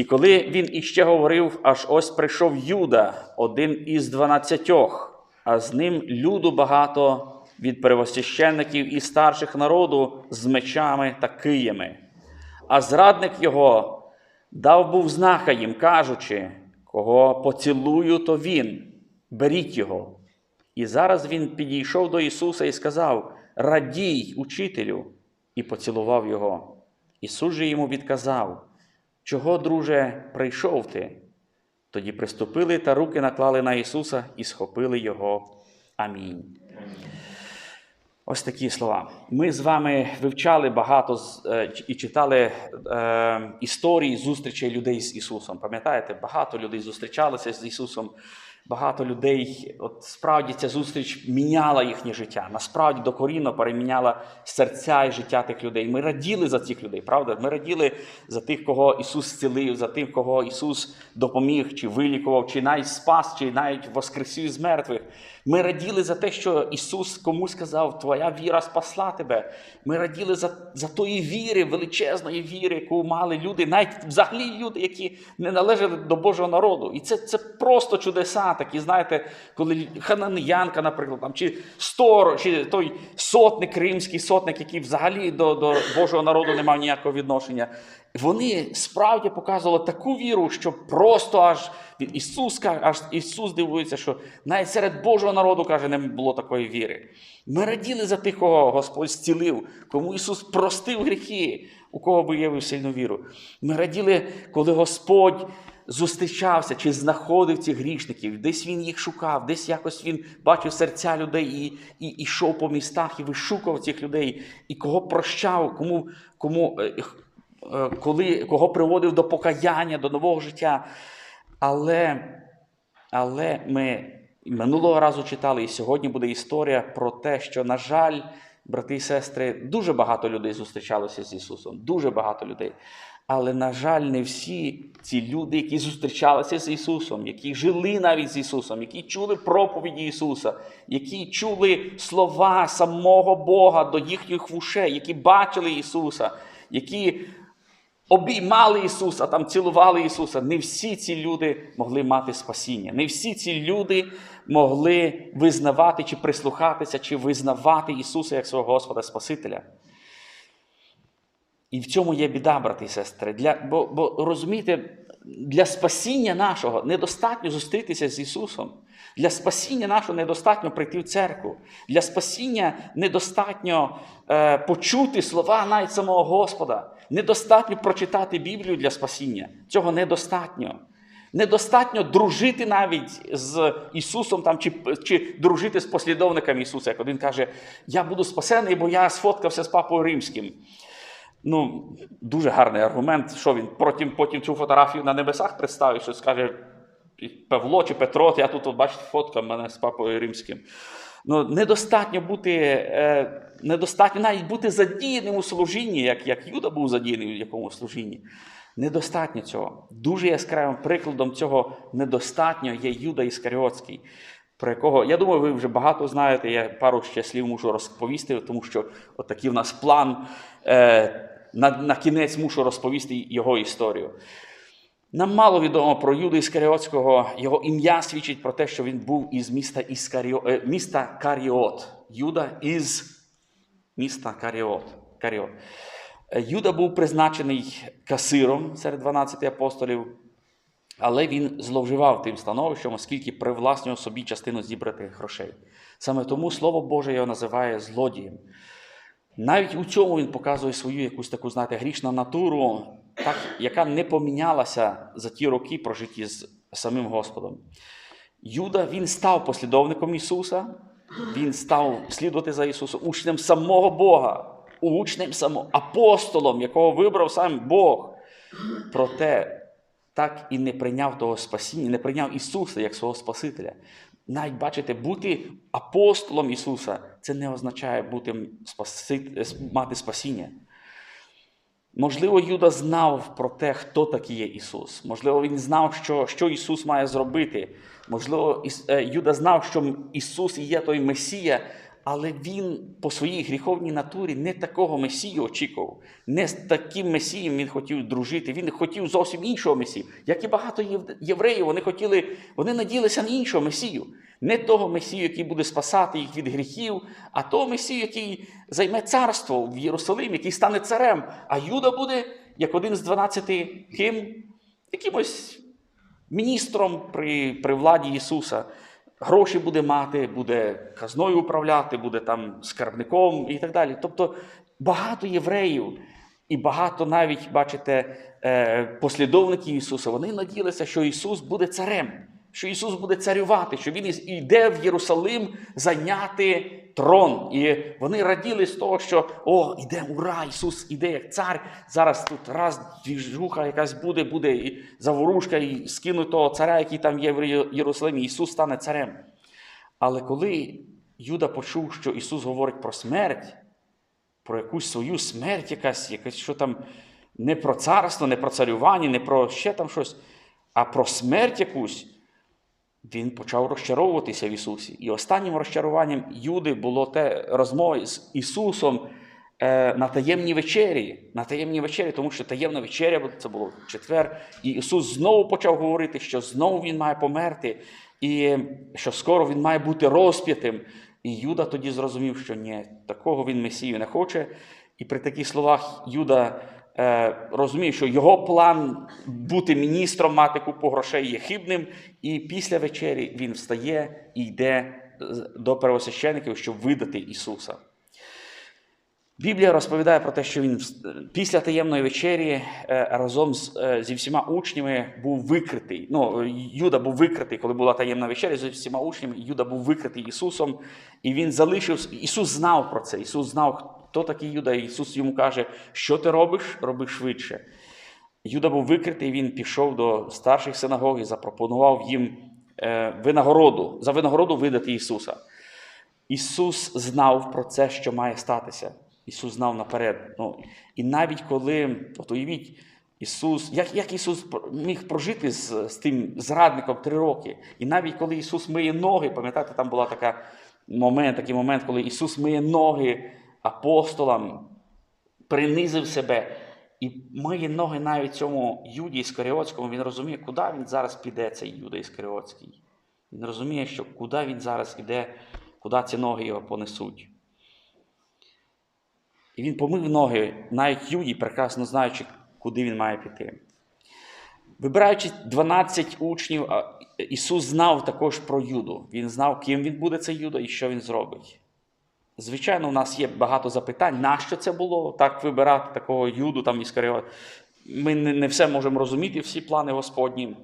І коли він іще говорив, аж ось прийшов Юда, один із дванадцятьох, а з ним люду багато від первосвященників і старших народу з мечами та киями. А зрадник його дав був знака їм, кажучи, кого поцілую, то він, беріть його. І зараз він підійшов до Ісуса і сказав: Радій, учителю, і поцілував його. Ісус же йому відказав: Чого, друже, прийшов ти? Тоді приступили та руки наклали на Ісуса і схопили Його. Амінь. Ось такі слова. Ми з вами вивчали багато е, і читали е, історії зустрічей людей з Ісусом. Пам'ятаєте, багато людей зустрічалися з Ісусом. Багато людей, от справді ця зустріч міняла їхнє життя. Насправді докорінно переміняла серця і життя тих людей. Ми раділи за цих людей, правда? Ми раділи за тих, кого Ісус зцілив, за тих, кого Ісус допоміг, чи вилікував, чи навіть спас, чи навіть воскресив з мертвих. Ми раділи за те, що Ісус комусь сказав, Твоя віра спасла тебе. Ми раділи за, за тої віри, величезної віри, яку мали люди, навіть взагалі люди, які не належали до Божого народу. І це, це просто чудеса, такі, знаєте, коли хананянка, наприклад, там, чи сторож, чи той сотник, римський сотник, який взагалі до, до Божого народу не мав ніякого відношення. Вони справді показували таку віру, що просто аж Ісус аж Ісус дивується, що навіть серед Божого народу каже, не було такої віри. Ми раділи за тих, кого Господь зцілив, кому Ісус простив гріхи, у кого виявив сильну віру. Ми раділи, коли Господь зустрічався чи знаходив цих грішників, десь він їх шукав, десь якось він бачив серця людей і, і, і йшов по містах і вишукував цих людей, і кого прощав, кому, кому, е, е, коли, кого приводив до покаяння, до нового життя. Але, але ми минулого разу читали, і сьогодні буде історія про те, що, на жаль, брати і сестри, дуже багато людей зустрічалося з Ісусом, дуже багато людей. Але, на жаль, не всі ці люди, які зустрічалися з Ісусом, які жили навіть з Ісусом, які чули проповіді Ісуса, які чули слова самого Бога до їхніх вушей, які бачили Ісуса, які обіймали Ісуса, там цілували Ісуса. Не всі ці люди могли мати спасіння. Не всі ці люди могли визнавати чи прислухатися, чи визнавати Ісуса як свого Господа Спасителя. І в цьому є біда, брати і сестри. Для, бо, бо розумієте, для спасіння нашого недостатньо зустрітися з Ісусом. Для спасіння нашого недостатньо прийти в церкву. Для спасіння недостатньо е, почути слова навіть самого Господа. Недостатньо прочитати Біблію для спасіння. Цього недостатньо. Недостатньо дружити навіть з Ісусом там, чи, чи дружити з послідовниками Ісуса. Як один каже, я буду спасений, бо я сфоткався з папою римським. Ну, дуже гарний аргумент, що він потім, потім цю фотографію на небесах представить, що скаже Павло чи Петро, я тут, от, бачите, фотка мене з папою римським. Ну, недостатньо бути, е, недостатньо навіть бути задіяним у служінні, як, як Юда був задіяний в якому служінні. Недостатньо цього. Дуже яскравим прикладом цього недостатньо є Юда Іскаріотський, про якого, я думаю, ви вже багато знаєте, я пару ще слів мушу розповісти, тому що отакий в нас план. Е, на, на кінець мушу розповісти його історію. Нам мало відомо про Юду Іскаріотського, його ім'я свідчить про те, що він був із міста, Іскаріо, е, міста Каріот. Юда із міста Каріот. Каріот. Е, Юда був призначений касиром серед 12 апостолів, але він зловживав тим становищем, оскільки привласнював собі частину зібраних грошей. Саме тому Слово Боже його називає злодієм. Навіть у цьому він показує свою якусь таку, знаєте, грішну натуру, так, яка не помінялася за ті роки прожиті з самим Господом. Юда він став послідовником Ісуса, він став слідувати за Ісусом, учнем самого Бога, учнем самого апостолом, якого вибрав сам Бог. Проте так і не прийняв того спасіння, не прийняв Ісуса як свого Спасителя. Навіть бачите, бути апостолом Ісуса це не означає бути спаси... мати спасіння. Можливо, Юда знав про те, хто такий є Ісус. Можливо, він знав, що що Ісус має зробити. Можливо, е, Юда знав, що Ісус і є той Месія, але він по своїй гріховній натурі не такого месію очікував. Не з таким месієм він хотів дружити. Він хотів зовсім іншого месію. Як і багато євреїв, вони хотіли, вони надіялися на іншого месію. Не того месію, який буде спасати їх від гріхів, а того месію, який займе царство в Єрусалимі, який стане царем. А Юда буде як один з дванадцяти ким? Якимось міністром при, при владі Ісуса. Гроші буде мати, буде казною управляти, буде там скарбником і так далі. Тобто багато євреїв і багато навіть, бачите, е, послідовників Ісуса, вони надіялися, що Ісус буде царем, що Ісус буде царювати, що Він йде в Єрусалим зайняти трон. І вони раділи з того, що о, іде, ура, Ісус іде як цар. Зараз тут раз двіжуха якась буде, буде і заворушка, і скинуть того царя, який там є в Єрусалимі. Ісус стане царем. Але коли Юда почув, що Ісус говорить про смерть, про якусь свою смерть, якась, якась що там не про царство, не про царювання, не про ще там щось, а про смерть якусь, він почав розчаровуватися в Ісусі. І останнім розчаруванням Юди було те розмова з Ісусом е, на таємній вечері. На таємній вечері, тому що таємна вечеря це було четвер. І Ісус знову почав говорити, що знову Він має померти, і що скоро Він має бути розп'ятим. І Юда тоді зрозумів, що ні, такого він Месію не хоче. І при таких словах Юда розумів, що його план бути міністром, мати купу грошей є хибним. І після вечері він встає і йде до первосвящеників, щоб видати Ісуса. Біблія розповідає про те, що він після таємної вечері е, разом з, е, зі всіма учнями був викритий. Ну, Юда був викритий, коли була таємна вечеря зі всіма учнями. Юда був викритий Ісусом, і він залишився. Ісус знав про це. Ісус знав, хто такий Юда. Ісус йому каже, що ти робиш, роби швидше. Юда був викритий, він пішов до старших синагог і запропонував їм е, винагороду, за винагороду видати Ісуса. Ісус знав про це, що має статися. Ісус знав наперед. Ну, і навіть коли, от уявіть, Ісус, як, як Ісус міг прожити з, з тим зрадником три роки. І навіть коли Ісус миє ноги, пам'ятаєте, там була така момент, такий момент, коли Ісус миє ноги апостолам, принизив себе і миє ноги навіть цьому Юді Іскаріотському, він розуміє, куди він зараз піде, цей Юда Іскаріотський. Він розуміє, що куди він зараз іде, куди ці ноги його понесуть. І він помив ноги, навіть Юді, прекрасно знаючи, куди він має піти. Вибираючи 12 учнів, Ісус знав також про Юду. Він знав, ким він буде цей Юда і що він зробить. Звичайно, у нас є багато запитань, нащо це було так вибирати такого Юду там Іскаріот. Ми не все можемо розуміти, всі плани Господні.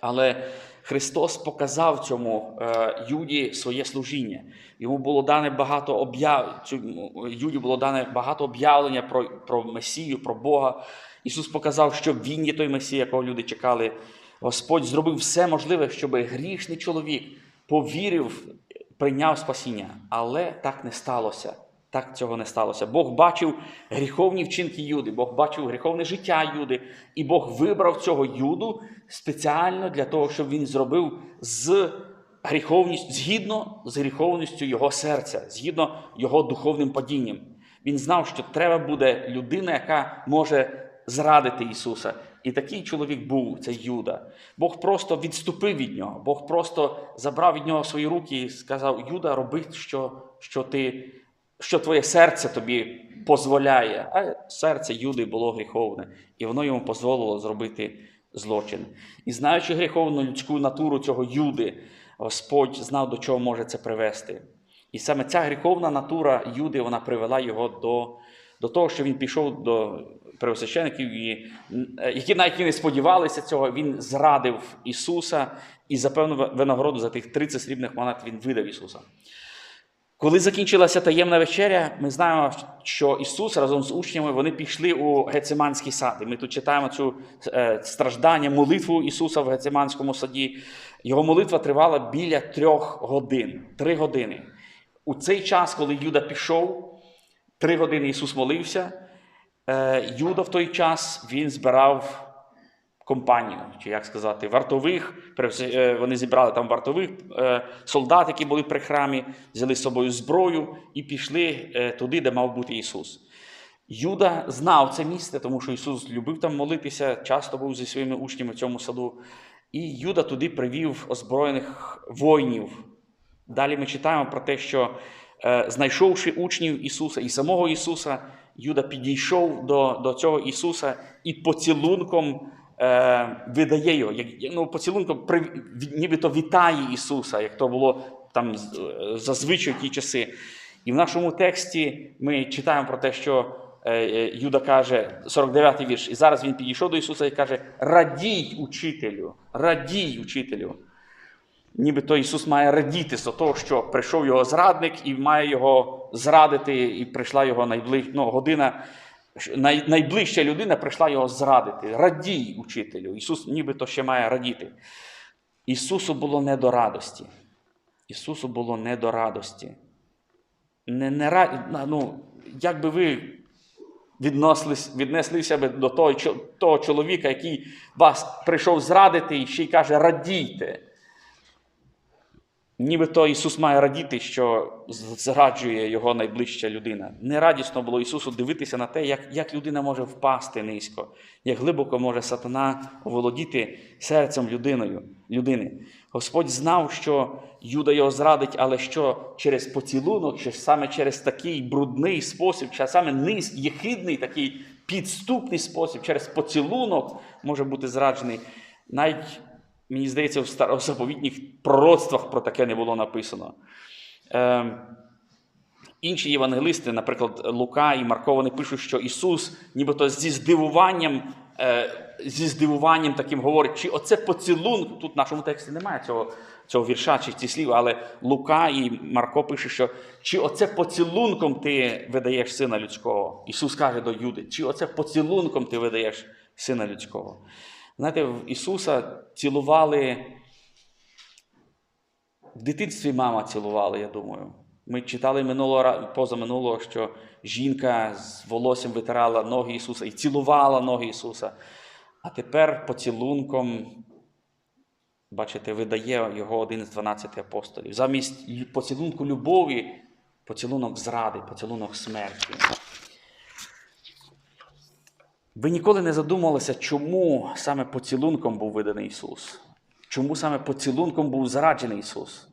Але Христос показав цьому е, Юді своє служіння. Йому було дане багато об'яв... Юді було дане багато об'явлення про, про Месію, про Бога. Ісус показав, що Він є той Месія, якого люди чекали. Господь зробив все можливе, щоб грішний чоловік повірив, прийняв спасіння. Але так не сталося. Так цього не сталося. Бог бачив гріховні вчинки Юди, Бог бачив гріховне життя Юди, і Бог вибрав цього Юду спеціально для того, щоб він зробив з гріховністю, згідно з гріховністю його серця, згідно його духовним падінням. Він знав, що треба буде людина, яка може зрадити Ісуса. І такий чоловік був цей Юда. Бог просто відступив від нього. Бог просто забрав від нього свої руки і сказав: Юда, роби, що, що ти що твоє серце тобі дозволяє. А серце Юди було гріховне, і воно йому дозволило зробити злочин. І знаючи гріховну людську натуру цього Юди, Господь знав, до чого може це привести. І саме ця гріховна натура Юди вона привела його до, до того, що він пішов до первосвящеників, які навіть не сподівалися цього, він зрадив Ісуса і за певну винагороду за тих 30 срібних монет він видав Ісуса. Коли закінчилася таємна вечеря, ми знаємо, що Ісус разом з учнями вони пішли у Гециманський сад. І ми тут читаємо цю е, страждання, молитву Ісуса в Гециманському саді. Його молитва тривала біля трьох годин. Три години. У цей час, коли Юда пішов, три години Ісус молився. Е, Юда в той час він збирав компанію, чи як сказати, вартових. Е, Вони зібрали там вартових е, солдат, які були при храмі, взяли з собою зброю і пішли туди, де мав бути Ісус. Юда знав це місце, тому що Ісус любив там молитися, часто був зі своїми учнями в цьому саду. І Юда туди привів озброєних воїнів. Далі ми читаємо про те, що знайшовши учнів Ісуса і самого Ісуса, Юда підійшов до, до цього Ісуса і поцілунком е, видає його. Як, ну, поцілунком при, нібито вітає Ісуса, як то було там е, зазвичай в ті часи. І в нашому тексті ми читаємо про те, що е, е, Юда каже, 49-й вірш, і зараз він підійшов до Ісуса і каже: Радій, учителю, радій, учителю. Нібито Ісус має радіти з того, що прийшов його зрадник і має його зрадити, і прийшла його найбли... ну, година, най... найближча людина прийшла його зрадити. Радій, учителю. Ісус нібито ще має радіти. Ісусу було не до радості. Ісусу було не до радості. Не, не, ра- ну, як би ви віднеслись, віднеслися би до того, того чоловіка, який вас прийшов зрадити і ще й каже, радійте. Нібито Ісус має радіти, що зраджує його найближча людина. Нерадісно було Ісусу дивитися на те, як, як людина може впасти низько, як глибоко може сатана оволодіти серцем людиною, людини. Господь знав, що Юда його зрадить, але що через поцілунок, що саме через такий брудний спосіб, чи саме низ, єхидний, такий підступний спосіб, через поцілунок може бути зраджений. Навіть Мені здається, в старозаповітніх пророцтвах про таке не було написано. Е, інші євангелисти, наприклад, Лука і Марко, вони пишуть, що Ісус нібито зі здивуванням, е, зі здивуванням таким говорить, чи оце поцілунок, тут в нашому тексті немає цього, цього вірша чи ці слів, але Лука і Марко пише, що чи оце поцілунком ти видаєш сина людського? Ісус каже до Юди, чи оце поцілунком ти видаєш сина людського? Знаєте, в Ісуса цілували в дитинстві мама цілувала, я думаю. Ми читали минулого, позаминулого, що жінка з волоссям витирала ноги Ісуса і цілувала ноги Ісуса. А тепер поцілунком, бачите, видає його один з 12 апостолів. Замість поцілунку любові, поцілунок зради, поцілунок смерті. Ви ніколи не задумувалися, чому саме поцілунком був виданий Ісус? Чому саме поцілунком був зраджений Ісус?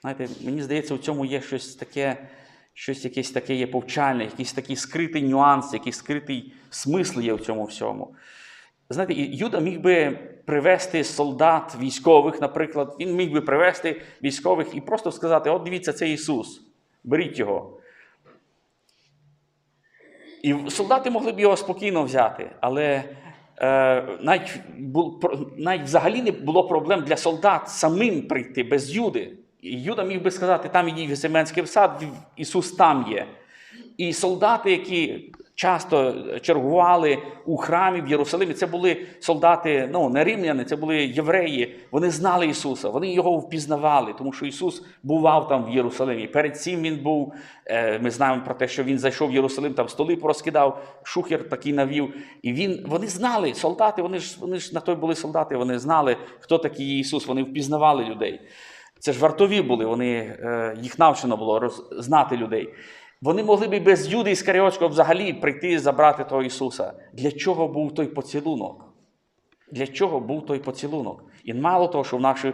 Знаєте, мені здається, у цьому є щось таке, щось якесь таке є повчальне, якийсь такий скритий нюанс, якийсь скритий смисл є в цьому всьому. Знаєте, Юда міг би привести солдат військових, наприклад, він міг би привести військових і просто сказати: от дивіться, це Ісус, беріть його. І солдати могли б його спокійно взяти, але е, навіть, навіть взагалі не було проблем для солдат самим прийти без Юди. І Юда міг би сказати, там ідіть в Гесименський сад, Ісус там є. І солдати, які часто чергували у храмі в Єрусалимі, це були солдати, ну не римляни, це були євреї. Вони знали Ісуса, вони його впізнавали, тому що Ісус бував там в Єрусалимі. Перед цим він був. е, Ми знаємо про те, що він зайшов в Єрусалим, там столи порозкидав, шухер такий навів. І він, вони знали, солдати, вони ж вони ж на той були солдати, вони знали, хто такий Ісус, вони впізнавали людей. Це ж вартові були, вони, е, їх навчено було знати людей. Вони могли б і без Юди Іскаріотського взагалі прийти і забрати того Ісуса. Для чого був той поцілунок? Для чого був той поцілунок? І мало того, що в нашій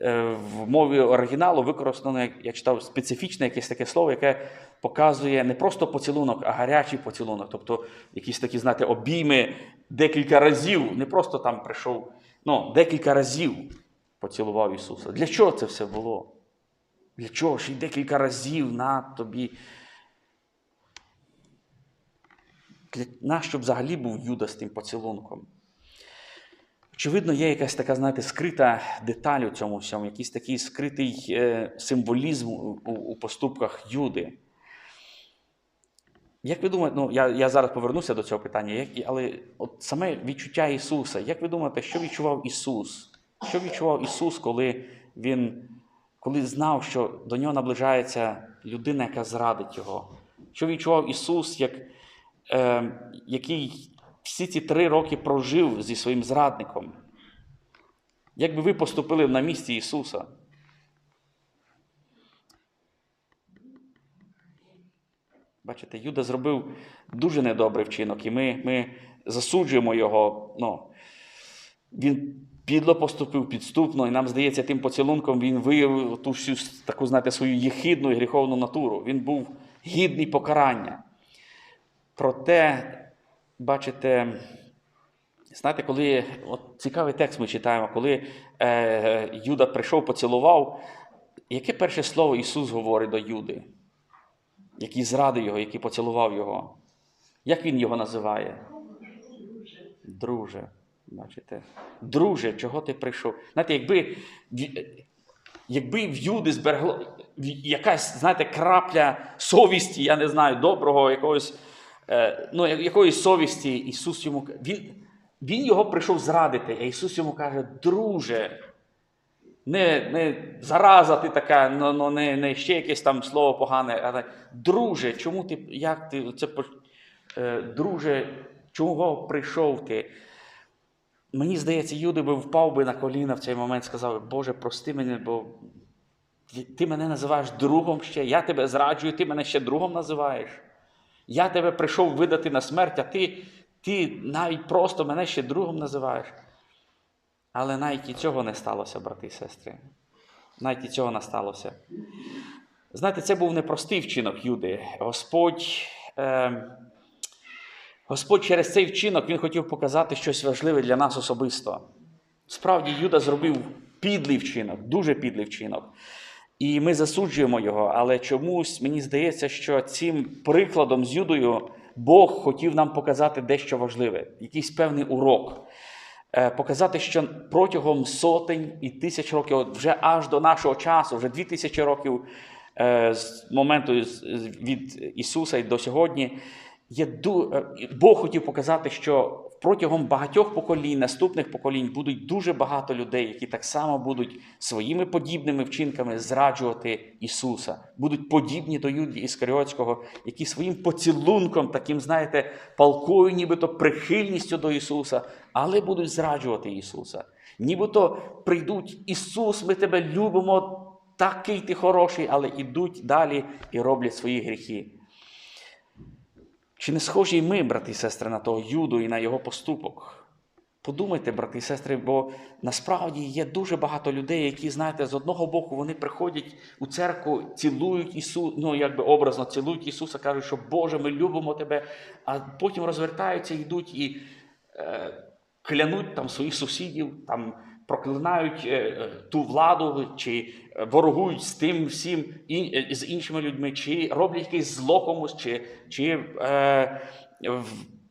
е, в мові оригіналу використано, я читав, специфічне якесь таке слово, яке показує не просто поцілунок, а гарячий поцілунок. Тобто якісь такі, знаєте, обійми декілька разів, не просто там прийшов, ну, декілька разів поцілував Ісуса. Для чого це все було? Для чого ж і декілька разів на тобі? Для нащо взагалі був Юда з тим поцілунком? Очевидно, є якась така, знаєте, скрита деталь у цьому всьому, якийсь такий скритий е, символізм у, поступках Юди. Як ви думаєте, ну я, я зараз повернуся до цього питання, як, але от саме відчуття Ісуса, як ви думаєте, що відчував Ісус? Що відчував Ісус, коли Він коли знав, що до нього наближається людина, яка зрадить Його? Що відчував Ісус, як, е, який всі ці три роки прожив зі своїм зрадником? Як би ви поступили на місці Ісуса? Бачите, Юда зробив дуже недобрий вчинок, і ми, ми засуджуємо його. Ну, він підло поступив, підступно, і нам здається, тим поцілунком він виявив ту всю таку, знаєте, свою єхидну і гріховну натуру. Він був гідний покарання. Проте, бачите, знаєте, коли от цікавий текст ми читаємо, коли е, Юда прийшов, поцілував, яке перше слово Ісус говорить до Юди, який зрадив його, який поцілував його? Як він його називає? Друже. Бачите? Друже, чого ти прийшов? Знаєте, якби, в- якби в Юди зберегло якась, знаєте, крапля совісті, я не знаю, доброго якогось, е, ну, я- якоїсь совісті, Ісус йому він, він його прийшов зрадити, а Ісус йому каже, друже, не, не зараза ти така, ну, ну, не, не ще якесь там слово погане, але друже, чому ти, як ти, це, е, друже, чого прийшов ти? Мені здається, Юди би впав би на коліна в цей момент, сказав, Боже, прости мене, бо ти мене називаєш другом ще, я тебе зраджую, ти мене ще другом називаєш. Я тебе прийшов видати на смерть, а ти, ти навіть просто мене ще другом називаєш. Але навіть і цього не сталося, брати і сестри. Навіть і цього не сталося. Знаєте, це був непростий вчинок Юди. Господь. Е, Господь через цей вчинок Він хотів показати щось важливе для нас особисто. Справді, Юда зробив підлий вчинок, дуже підлий вчинок. І ми засуджуємо його, але чомусь мені здається, що цим прикладом з Юдою Бог хотів нам показати дещо важливе, якийсь певний урок. Е, Показати, що протягом сотень і тисяч років, вже аж до нашого часу, вже дві тисячі років е, з моменту від Ісуса і до сьогодні, е, Бог хотів показати, що протягом багатьох поколінь, наступних поколінь, будуть дуже багато людей, які так само будуть своїми подібними вчинками зраджувати Ісуса, будуть подібні до Юді Іскаріотського, які своїм поцілунком, таким, знаєте, палкою, нібито прихильністю до Ісуса, але будуть зраджувати Ісуса. Нібито прийдуть, Ісус, ми тебе любимо, такий ти хороший, але ідуть далі і роблять свої гріхи. Чи не схожі ми, брати і сестри, на того Юду і на його поступок? Подумайте, брати і сестри, бо насправді є дуже багато людей, які, знаєте, з одного боку вони приходять у церкву, цілують Ісуса, ну якби образно цілують Ісуса, кажуть, що Боже, ми любимо Тебе, а потім розвертаються, йдуть і е, клянуть там своїх сусідів, там проклинають е, ту владу, чи е, ворогують з тим всім е, з іншими людьми, чи роблять якесь зло комусь, чи, чи е,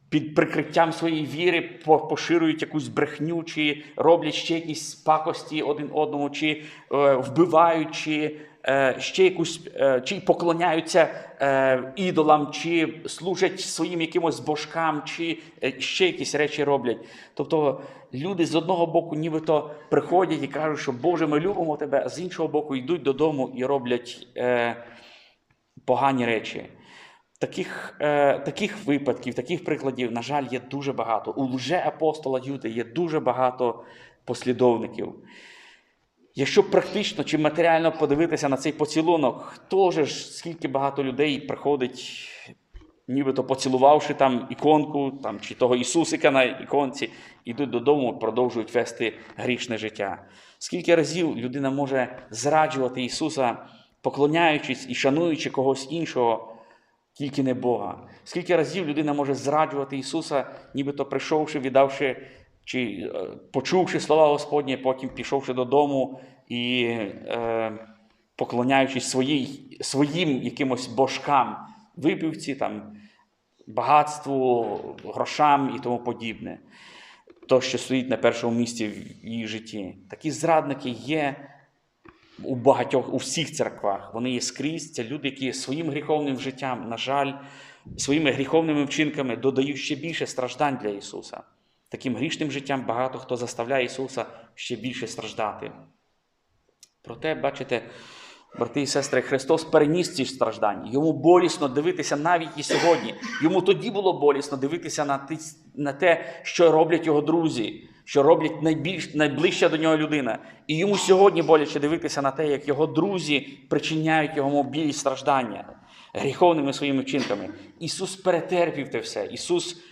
під прикриттям своєї віри поширюють якусь брехню, чи роблять ще якісь пакості один одному, чи е, вбивають, чи ще якусь, е, чи поклоняються е, ідолам, чи служать своїм якимось божкам, чи е, ще якісь речі роблять. Тобто люди з одного боку нібито приходять і кажуть, що Боже, ми любимо тебе, а з іншого боку йдуть додому і роблять е, погані речі. Таких, е, таких випадків, таких прикладів, на жаль, є дуже багато. У лже-апостола Юди є дуже багато послідовників. Якщо практично чи матеріально подивитися на цей поцілунок, хто ж скільки багато людей приходить, нібито поцілувавши там іконку, там, чи того Ісусика на іконці, ідуть додому, продовжують вести грішне життя. Скільки разів людина може зраджувати Ісуса, поклоняючись і шануючи когось іншого, тільки не Бога. Скільки разів людина може зраджувати Ісуса, нібито прийшовши, віддавши чи е, почувши слова Господні, потім пішовши додому і е, поклоняючись своїй, своїм якимось божкам, випивці, там, багатству, грошам і тому подібне. То, що стоїть на першому місці в її житті. Такі зрадники є у багатьох, у всіх церквах. Вони є скрізь. Це люди, які своїм гріховним життям, на жаль, своїми гріховними вчинками додають ще більше страждань для Ісуса. Таким грішним життям багато хто заставляє Ісуса ще більше страждати. Проте, бачите, брати і сестри, Христос переніс ці страждання. Йому болісно дивитися навіть і сьогодні. Йому тоді було болісно дивитися на те, що роблять його друзі, що роблять найбільш найближча до нього людина. І йому сьогодні боляче дивитися на те, як його друзі причиняють йому біль і страждання гріховними своїми вчинками. Ісус перетерпів те все. Ісус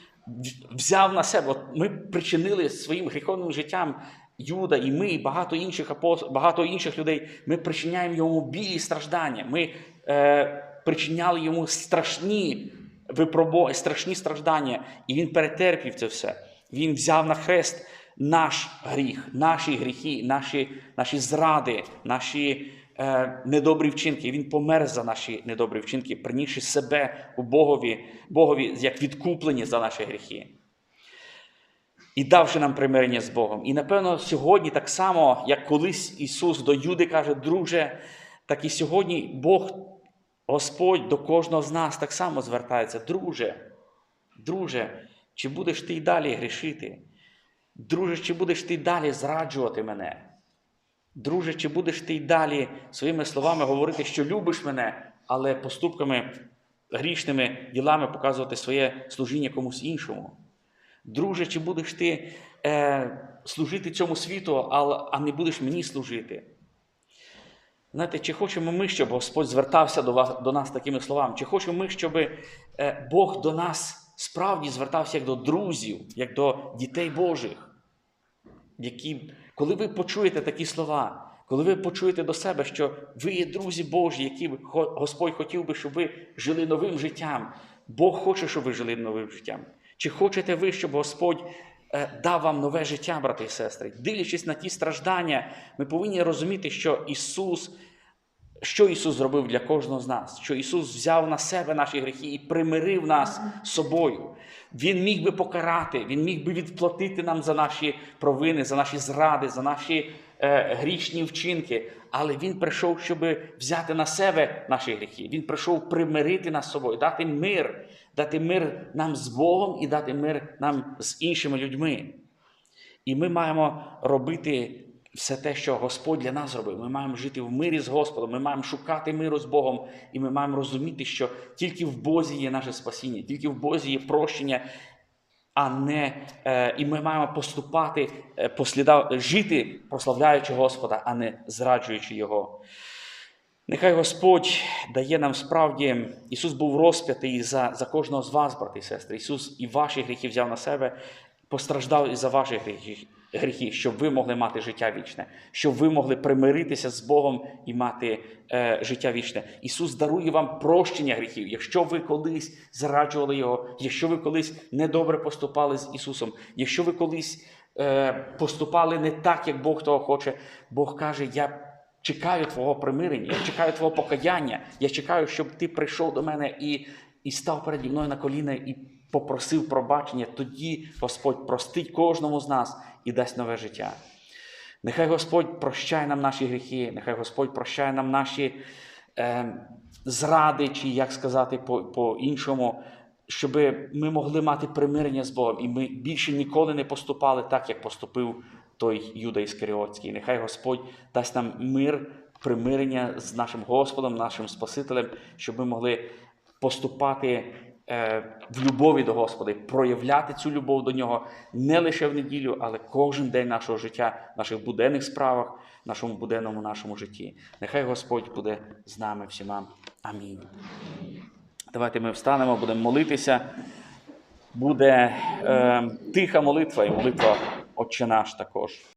взяв на себе. От ми причинили своїм гріховним життям. Юда, і ми, і багато інших багато інших людей, ми причиняємо йому білі страждання. Ми е, причиняли йому страшні випробо... страшні страждання, і він перетерпів це все. Він взяв на хрест наш гріх, наші гріхи, наші, наші зради, наші недобрі вчинки. Він помер за наші недобрі вчинки, принісши себе у Богові, Богові як відкуплені за наші гріхи і давши нам примирення з Богом. І напевно, сьогодні, так само, як колись Ісус до Юди каже, друже, так і сьогодні Бог, Господь до кожного з нас так само звертається. Друже, друже, чи будеш ти й далі грішити? Друже, чи будеш ти й далі зраджувати мене? Друже, чи будеш ти й далі своїми словами говорити, що любиш мене, але поступками грішними ділами показувати своє служіння комусь іншому? Друже, чи будеш ти е, служити цьому світу, а, а не будеш мені служити? Знаєте, чи хочемо ми, щоб Господь звертався до, вас, до нас такими словами? Чи хочемо ми, щоб е, Бог до нас справді звертався як до друзів, як до дітей Божих? Які, коли ви почуєте такі слова, коли ви почуєте до себе, що ви є друзі Божі, які Господь хотів би, щоб ви жили новим життям, Бог хоче, щоб ви жили новим життям. Чи хочете ви, щоб Господь е, дав вам нове життя, брати і сестри? Дивлячись на ті страждання, ми повинні розуміти, що Ісус, що Ісус зробив для кожного з нас, що Ісус взяв на себе наші гріхи і примирив нас з собою. Він міг би покарати, Він міг би відплатити нам за наші провини, за наші зради, за наші е, грішні вчинки. Але Він прийшов, щоб взяти на себе наші гріхи. Він прийшов примирити нас з собою, дати мир, дати мир нам з Богом і дати мир нам з іншими людьми. І ми маємо робити все те, що Господь для нас зробив. Ми маємо жити в мирі з Господом, ми маємо шукати миру з Богом, і ми маємо розуміти, що тільки в Бозі є наше спасіння, тільки в Бозі є прощення, а не е, і ми маємо поступати, е, посліда, жити, прославляючи Господа, а не зраджуючи Його. Нехай Господь дає нам справді, Ісус був розп'ятий за, за кожного з вас, брати і сестри. Ісус і ваші гріхи взяв на себе, постраждав і за ваші гріхи, гріхи, щоб ви могли мати життя вічне, щоб ви могли примиритися з Богом і мати е, життя вічне. Ісус дарує вам прощення гріхів. Якщо ви колись зраджували Його, якщо ви колись недобре поступали з Ісусом, якщо ви колись е, поступали не так, як Бог того хоче, Бог каже, я. Чекаю твого примирення, я чекаю твого покаяння. Я чекаю, щоб ти прийшов до мене і, і став переді мною на коліна і попросив пробачення. Тоді Господь простить кожному з нас і дасть нове життя. Нехай Господь прощає нам наші гріхи, нехай Господь прощає нам наші е, зради, чи як сказати по- по-іншому, щоб ми могли мати примирення з Богом, і ми більше ніколи не поступали так, як поступив той Юда Іскаріотський. Нехай Господь дасть нам мир, примирення з нашим Господом, нашим Спасителем, щоб ми могли поступати в любові до Господа, проявляти цю любов до нього не лише в неділю, але кожен день нашого життя, в наших буденних справах, в нашому буденному нашому житті. Нехай Господь буде з нами всіма. Амінь. Давайте ми встанемо, будемо молитися. Буде е, тиха молитва і молитва Отче наш також.